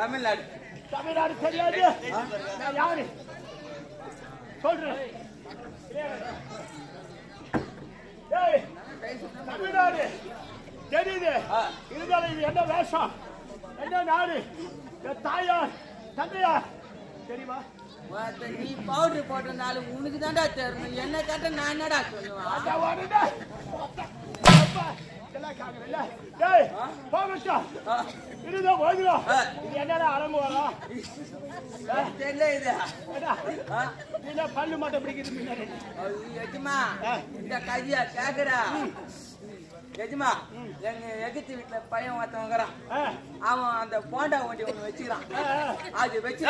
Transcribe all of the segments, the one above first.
தமிழ்நாடு. தமிழ்நாடு தெரியாது. நான் யாரு? சொல்றேன். ஏய், தமிழ்நாடு தெரியுது. இருந்தாலும் இது என்ன வேஷம்? என்ன நாடு? என் தாயார் தந்தையார் தெரியுமா? நீ பவுடர் போட்டனால உனக்கு தான்டா தெரியணும் என்ன கேட்ட நான் என்னடா சொல்லுவேன்? என்னடா என்ன பல்லு மட்டும் பிடிக்குது இந்த கையா கேக்குறா எஜமா எங்க வீட்டுல பையன் ஒருத்தவங்கிறான் அவன் அந்த போண்டா வண்டி ஒண்ணு வச்சுக்கிறான் அது வச்சு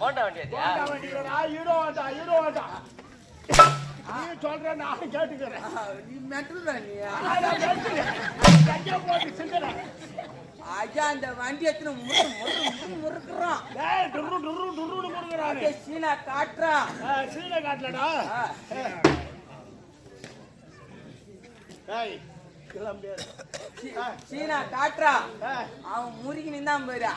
போண்டா வண்டியா ஹீரோ வேண்டாம், ஹீரோ வேண்டாம். நீ சொல்ற நான் கேட்டுக்கிறேன் நீ கேட்டுக்கிறேன். எங்கேயோ போட்டு சிந்துறேன். ஐயா அந்த வண்டி எத்தனை முறு முறு முறு முறுக்குறான் டேய், டுர்ரு, டுர்ருன்னு கொடுக்குறானு. அப்படியே சீனா காட்டுறான் சீலை காட்டலடா. ஆ. முடியாது. சீனா ஆ, அவன் முறுக்கி நின்றான் போயிடா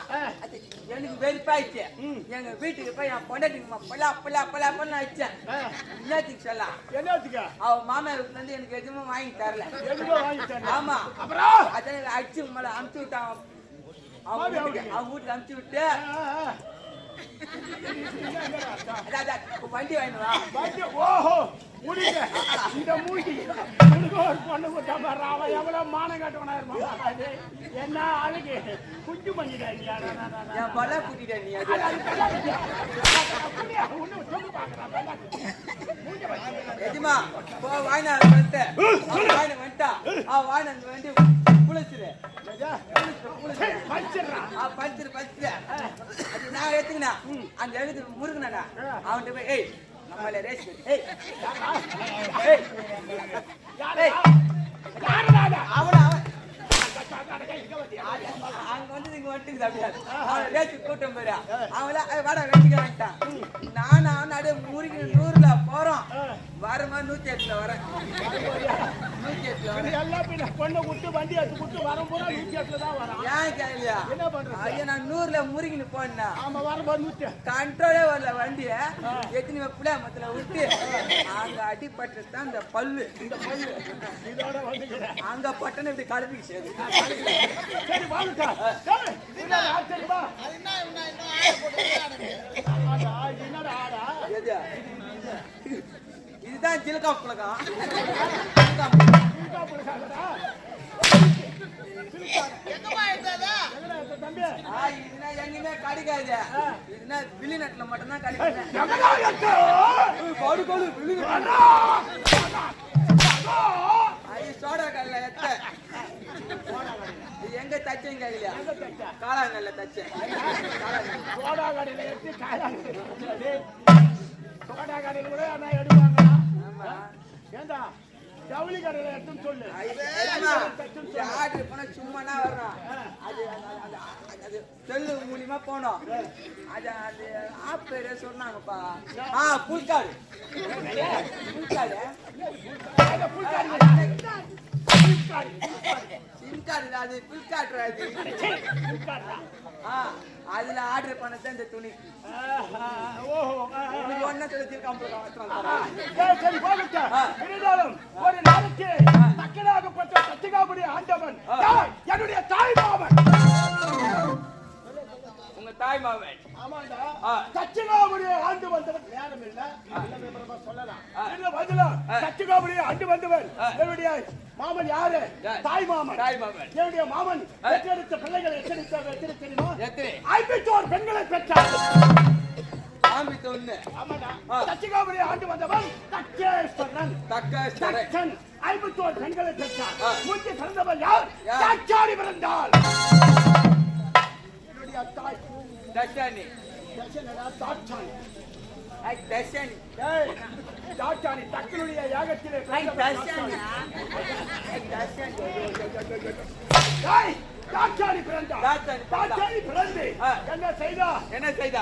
எனக்கு வெறுப்பாயிடுச்சு. எங்க வீட்டுக்கு போய் என் பொண்டாட்டிக்கு பல்லா பல்லா பல்லா பண்ண வச்சேன் ஆ. என்னத்துக்கு சொல்லலாம் என்னத்துக்கு? அவ மாமியார் வீட்டுல இருந்து எனக்கு எதுவுமே வாங்கி தரல. ஆமா. அப்புறம்? அதான் அடிச்சு மேல அமுச்சு விட்டான் அவன். அவன் வீட்டுக்கு? அவன் வீட்டுக்கு அமுச்சு விட்டு. வண்டி வாங்கிட்டு வா. பாத்து, ஓஹோ. முடிங்க இந்த மூடி உனக்கு ஒரு பொண்ணு கொடுத்தா அவன் எவ்வளவு மானம் கட்டவனா இருப்பான். என்ன அழகு குஞ்சு பண்ணிட்டாங்க என் பல்லா கூட்டிட்ட நீ எஜமா போ வாங்கினா வந்துட்டு அவன் வாங்கின வந்துட்டா அவன் வாங்கின அந்த வண்டி குளிச்சுரு ஆ, பஞ்சிரு பஞ்சிரு நான் எடுத்துக்கினா அந்த எழுத்து முருகனா அவன்கிட்ட போய் ஏய் நம்மள ரேஸ். ஏய் ஏய். அவன அவன். அங்க வந்து இங்க வந்துட்டு அப்படியே? கூட்டம் போயிடா அவன் வாடா வெட்டிக்க வந்துட்டான் நானும் அவன் அப்படியே நூறுல போறோம். வரமா நூத்தி எட்டுல வரேன். நூத்தி எட்டுல வரேன். பொண்ணை விட்டு வண்டி எடுத்து விட்டு வரும்போது நூத்தி எட்டுல தான் வரான். ஏன் கேள்வியா என்ன பண்றது? ஐயா நான் நூறுல ஆமா வரும்போது நூத்தி கண்ட்ரோலே வரல வண்டிய. எத்தனை மத்துல விட்டு அங்க அடிபட்டு தான் இந்த பல்லு. இந்த பல்லு. இதோட வந்துக்கிறேன். அங்க பட்டனை இப்படி கலப்பி சேரு சரி வாங்கக்கா. சரி என்னடா ஆச்சரியமா என்னடா ஆடா? இதுதான் ஜில்கா எங்கேயுமே கிடைக்காது. இதுனா வெளிநாட்டுல மட்டும்தான் கிடைக்கும் சோடா கல்ல எத்த எங்க தச்சேங்க இல்லையா எங்க தைச்ச? காளாங்கல்ல தச்சேன். சோடா கடையில எடுத்து சோடா கடையில கூட அண்ணா எடுப்பாங்களா? ஆமா. ஏண்டா? ஜவுளி கடையில எடுத்துன்னு சொல்லு. ஆர்டர் பண்ண சும்மானா வர்றோம் அது அது- அது- அது- அது செல்லு மூலியமா போனோம். அது அது ஆப் பேரு சொன்னாங்கப்பா. ஆ புல்காடு. புல்காடு. புல்காரி. சிம் கார்டு அது அது சீ, புல்காரிடா. ஆ அதுல ஆர்டர் பண்ணது இந்த துணி. ஒன்னா சரி, போகட்டும். இருந்தாலும் ஒரு நாளைக்கு தக்கனாகப்பட்ட சத்திகாபுரி ஆண்டவன் தாய் மாவன் ஆமாண்டா. சத்திகாபுரி ஆண்டு வந்தவன் நேரம் இல்ல. சொல்லலாம். இல்ல ஆண்டு வந்தவன். என்னுடைய மாமன் யாரு? தாய் மாமன். தாய் மாமன். என்னுடைய மாமன். பெற்றெடுத்த பிள்ளைகள் எத்தனை எத்தனை தெரியுமா? எத்தனை? ஐம்பத்தோர் பெண்களை பெற்றார். சத்திகாபுரி ஆண்டு வந்தவன் தக்கேஸ்வரன். தக்க ஸ்டரை தக்கன். ஐம்பத்தோர் பெண்களை பெற்றார். முந்தி யார்? தாச்சாரி பிறந்தாள். என்னுடைய தாய். தஷானி ஏய் தாச்சாணி தக்கனுடைய யாகத்திலே தாச்சாணி பிறந்தாள். தாச்சாணி பிறந்து. என்ன செய்தா என்ன செய்தா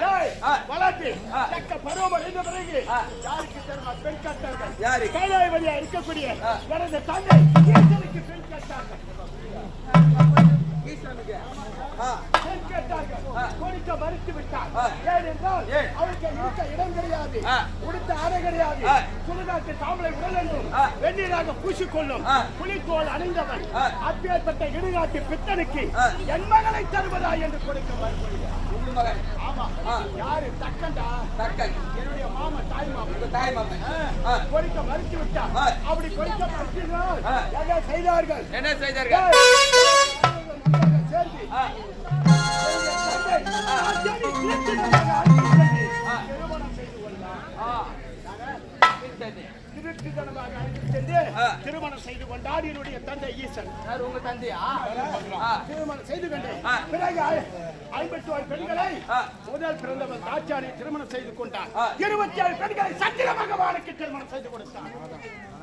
வளர்த்து. தக்க பருவம் அடைந்த பிறகு. யாருக்கு தெரியுமா? பெண் கட்டார்கள் யாரு? கைலாயவதியா இருக்கக்கூடிய. எனது தந்தை ஈசனுக்கு பெண் கட்டார்கள் ஈஸ்வரனுக்கு. கொடுக்க மறுத்து விட்டார். ஏனென்றால் ஏன்? அவருக்கு இருக்க இடம் கிடையாது. உடுத்த அறை கிடையாது. சுடுகாட்டு தாமரை உடல் என்றும். வெந்நீராக பூசிக்கொள்ளும். புலித்தோல் அணிந்தவன். அப்பேற்பட்ட இடுகாட்டு பித்தனுக்கு. என் மகனை தருவதா என்று கொடுக்க மறுக்கிறார். யாரு தக்கண்டா தக்கன் என்னுடைய மாமன் தாய் உங்க தாய். கொடுக்க மறுத்து விட்டார். அப்படி கொடுக்க மறுத்தினால். என்ன செய்தார்கள் என்ன செய்தார்கள் திருமணம் செய்து கொண்டார் என்னுடைய தந்தை ஈசன் உங்க தந்தையா திருமணம் செய்து கொண்டு ஆ. பிறகு ஐம்பத்தி ஒரு பெண்களை. முதல் பிறந்தவர் தாச்சாரி திருமணம் செய்து கொண்டார். இருபத்தி ஏழு பெண்களை சந்திர பகவானுக்கு திருமணம் செய்து கொடுத்தார்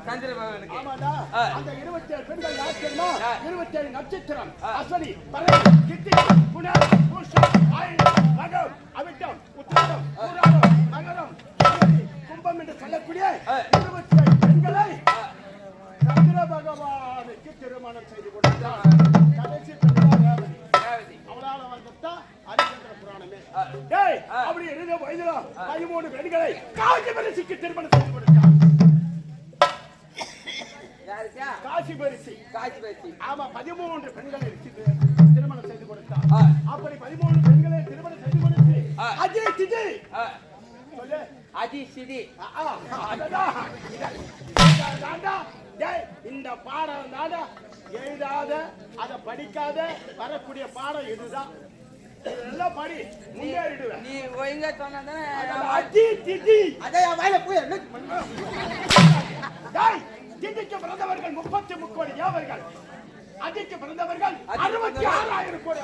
சந்திர பகவானுக்கு. ஆமாடா அந்த 27 பெண்கள் யார் தெரியுமா? 27 நட்சத்திரம். அஸ்வதி பரணி கித்தி புனா பூஷம் ஆயிரம் ரகம் அவிட்டம் உத்திரம் பூராடம் மகரம் கும்பம் என்று சொல்லக்கூடிய 27 அதி சிதி. இந்த பாடம் தாண்டா. எழுதாத அதை படிக்காத வரக்கூடிய பாடம் இதுதான். இதெல்லாம் படி முன்னேறிடுவேன் நீ ஒழுங்கா சொன்னா தானே அஜி திஜி அதே என் வாயில போய் டேய், திதிக்கு பிறந்தவர்கள் முப்பத்தி முக்கோடி தேவர்கள். அதிக்கு பிறந்தவர்கள் அறுபத்தி ஆறாயிரம் கோடி.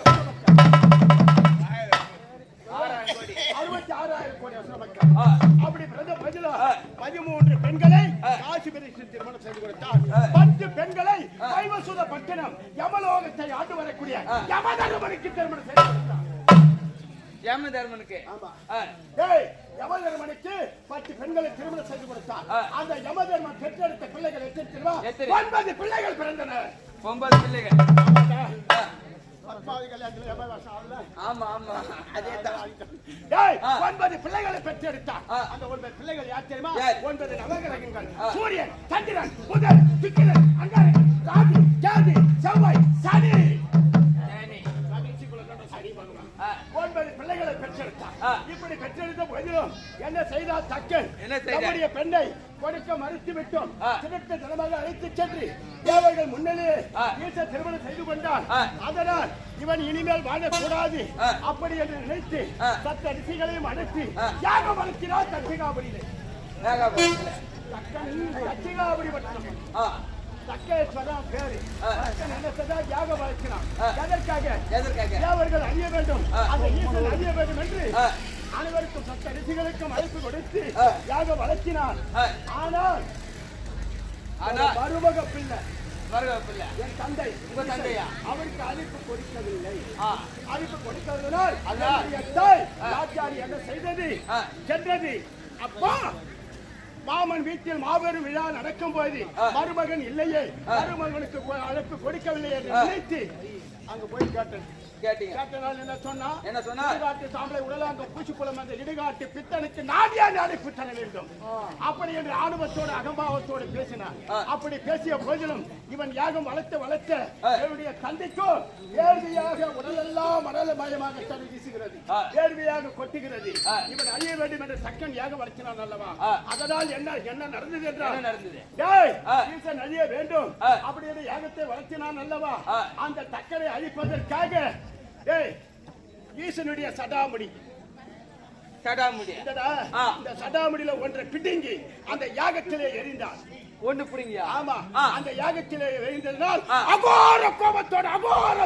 அறுபத்தி ஆறாயிரம் கோடி அசுர மக்கள் ஆ. அப்படி பிறந்த பதிலா ஆ. பதிமூன்று பெண்களை. காசி திருமணம் செய்து கொடுத்தார். பத்து பெண்களை கைவசூத பட்டணம் யமலோகத்தை ஆண்டு வரக்கூடிய. யமதர்மனுக்கு திருமணம் செய்து கொடுத்தார் யம தர்மனுக்கு ஆமா ஆ, ஏய் யமதர்மனுக்கு பத்து பெண்களை திருமணம் செய்து கொடுத்தார். அந்த யமதர்மன் பெற்றெடுத்த பிள்ளைகள் எத்தனை? ஒன்பது பிள்ளைகள் பிறந்தனர் ஒன்பது பிள்ளைகள் ஆமா ஆமா அதே தான். ஒன்பது பிள்ளைகளை பெற்றெடுத்தார். அந்த ஒன்பது பிள்ளைகள் யார் தெரியுமா? ஒன்பது நவகிரகங்கள். சூரியன் சந்திரன் புதன் சுக்கிரன் அங்காரகன் ராகு கேது செவ்வாய் சனி சரி சனிக்குள்ள சனி இப்படி பெற்றெடுத்த போதிலும் என்ன செய்தார் தக்கன்? நம்முடைய பெண்ணை கொடுக்க மறுத்து விட்டோம். திருட்டு தினமாக அழைத்து சென்று தேவர்கள் முன்னிலே ஆ. ஈச திருமணம் செய்து கொண்டான். அதனால் இவன் இனிமேல் வாழக்கூடாது. அப்படி என்று நினைத்து. சத்த ரிஷிகளையும் அனுப்பி ஆ. யாக வளர்க்கிறார் தட்சிகாபுரியிலே தட்சிகாபுரி பட்டணம் ஆ, தக்கேஸ்வரம் பேரு யாக வளர்க்கிறான். எதற்காக? எதற்காக? தேவர்கள் அறிய வேண்டும். அந்த ஈசன் அறிய வேண்டும் என்று. அனைவருக்கும் சத்த ரிஷிகளுக்கும் அழைப்பு கொடுத்து. யாக வளர்த்தினார் ஆ, ஆனால் ஆனா ஒரு மருமக பிள்ளை. என் தந்தை. உங்க தந்தையா? அவருக்கு அழைப்பு கொடுக்கவில்லை. அழைப்பு கொடுத்ததனால் அதனால் என்னுடைய தாய். ராஜாரி என்ன செய்தது. சென்றது. அப்பா மாமன் வீட்டில் மாபெரும் விழா நடக்கும் போது. மருமகன் இல்லையே. மருமகனுக்கு அழைப்பு கொடுக்கவில்லை என்று. நினைத்து அங்க போய் கேட்டது கேட்டீங்க கேட்டனால் என்ன சொன்னா என்ன சொன்னா? இடுகாட்டு சாம்பலை உடலாங்க பூச்சிக்குளம் அந்த இடுகாட்டு பித்தனுக்கு நான் ஏன் அழைப்பு தர வேண்டும் அப்படி என்று ஆணவத்தோடு அகம்பாவத்தோடு பேசினார். அப்படி பேசிய போதிலும் இவன் யாகம் வளர்த்து வளர்த்த. என்னுடைய தந்தைக்கும் வேள்வியாக உடலெல்லாம் மணலமயமாக தலை வீசுகிறது. வேள்வியாக கொட்டுகிறது. இவன் அழிய வேண்டும் என்று சக்கன் யாகம் வளர்த்தினான் அல்லவா. அதனால் என்ன என்ன நடந்தது என்றால் நடந்தது. ஈசன் அழிய வேண்டும். அப்படி என்று யாகத்தை வளர்த்தினான் அல்லவா. அந்த தக்கனை அழிப்பதற்காக டேய், ஈசனுடைய சடாமுடி சடாமுடி. இந்த சடாமுடியில ஒன்றை பிடுங்கி அந்த யாகத்திலே எரிந்தான் ஒண்ணு புடிங்கயா ஆமா. அந்த யாகத்திலே எரிந்ததனால். அகோர கோபத்தோட அகோர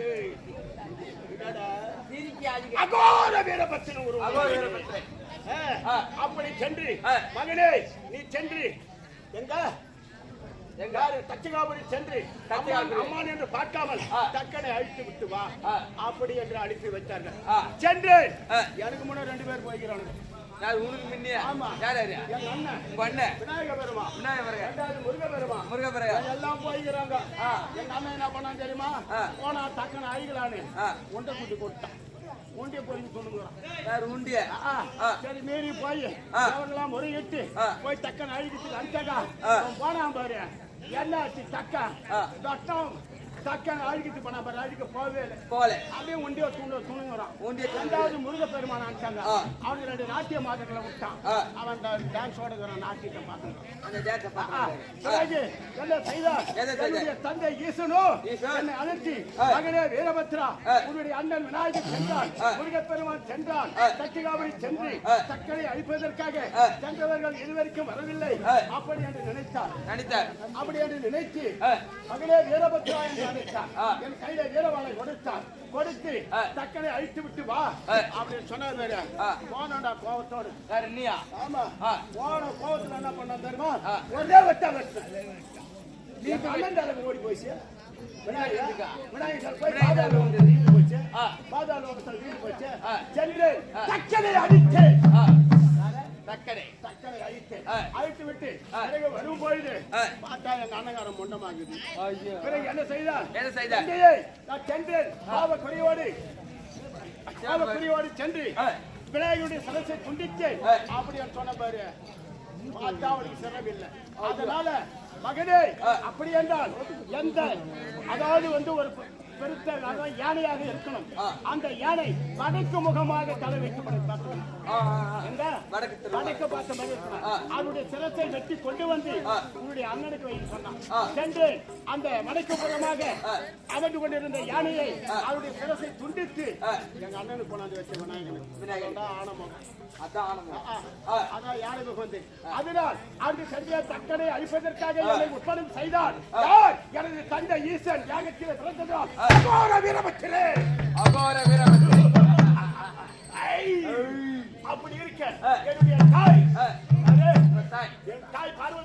ஏய்? சிரிக்காதீங்க அகோர வீரபத்திரன் ஒரு. அப்படி சென்று. மகனே நீ சென்று எங்க? யாரு தச்சகாபுரி சென்று. அம்மான் என்று பார்க்காமல். தக்கனை அழித்து விட்டு வா. அப்படி என்று அனுப்பி வைத்தார்கள். சென்று. எனக்கு முன்னாடி ரெண்டு பேர் போய்கிறானுங்க யார் உனக்கு முன்னியா ஆமா. யார் யாரு உங்க அண்ணன் விநாயக பெருமா விநாயகர் வருக ரெண்டாவது முருக பெருமா முருகப்பரையா எல்லாம் போய்கிறாங்க. எங்க அண்ணன் என்ன பண்ணான் தெரியுமா. போனா டக்குன்னு அழிகளானு ஆ. உண்டை குட்டி கொடுத்தான் உண்டிய போய் சொல்லுங்கிறான் யார் உண்டிய. சரி மீறி போய் ஆ. அவர்களாம் முறையிட்டு. போய் தக்கன் ஆ. அவன் போனான் பாரு என்னாச்சு தக்கா ஆ. தக்கம் தக்கன் அழிக்கிட்டு போனா பாரு அழிக்க போவே இல்லை போல அப்படியே உண்டிய தூண்டு உண்டிய தூண்டு. ரெண்டாவது முருக பெருமான் அனுப்பிச்சாங்க. அவனுக்கு ரெண்டு நாட்டிய மாதங்களை விட்டான். அவன் டான்ஸ் ஓடுகிறான் நாட்டியத்தை பார்த்துக்கிறான் அந்த டேட்டை ஆ, பார்த்து பிறகு என்ன செய்தார்? என்னுடைய தந்தை ஈசனோ. என்னை ஆ. மகனே வீரபத்ரா. உன்னுடைய அண்ணன் விநாயகர் சென்றான் ஆ. முருகப்பெருமான் சென்றான் ஆ. சக்திகாவரி சென்று. தக்கனை அழிப்பதற்காக. சென்றவர்கள் இதுவரைக்கும் வரவில்லை. அப்படி என்று நினைத்தார் நினைத்தார் அப்படி என்று நினைத்து. மகனே வீரபத்ரா என்று ஆ. என் கையில வீரவாளை கொடுத்தார் கொடுத்து ஆ. தக்கனை அழித்து விட்டு வா. அப்படின்னு சொன்னார் வேற ஆ. போனோண்டா கோபத்தோடு ஆமா. போன கோவத்துல என்ன பண்ண தெரியுமா. ஒரே வெட்ட வெட்ட நீ அளவு ஓடி போச்சு விநாயகர் போய் பாதாள. பாதாள வீடு போச்சு. சென்று. தக்கனை அடித்து வரும். பார்த்தா எங்க மொண்டமாகுது பிறகு என்ன செய்தார் என்ன செய்தார்? தந்தையே, நான் சென்றேன் பாவ குறியோடு பாவ குறியோடு சென்று. விநாயகருடைய சலசை துண்டித்து ஆ. அப்படி அவன் சொன்ன பாரு பார்த்தா அவனுக்கு சிரமில்லை அதனால மகனே. அப்படி என்றால் எந்த அதாவது வந்து ஒரு பெருத்த அதாவது யானையாக இருக்கணும். அந்த யானை வடக்கு முகமாக தலை? வடக்கு பார்த்த மாதிரி இருக்கணும். அவனுடைய சிரத்தை வெட்டி கொண்டு வந்து. உன்னுடைய அண்ணனுக்கு வைன்னு சொன்னான். சென்று அந்த வடக்கு ஆ. அமர்ந்து கொண்டிருந்த யானையை. அவருடைய சிரசை துண்டித்து. எங்க அண்ணனுக்கு கொண்டாந்து வச்ச விநாயகன். அதனால் அவருடைய சந்திய தக்கனை அழிப்பதற்காக. என்னை உட்படம் செய்தார்? எனது தந்தை ஈசன் யாகத்திலே பிறந்ததால். அகோர விரமத்திலே அகோர விரமத்திலே அப்படி இருக்க. என்னுடைய தாய். என் தாய் பார்வ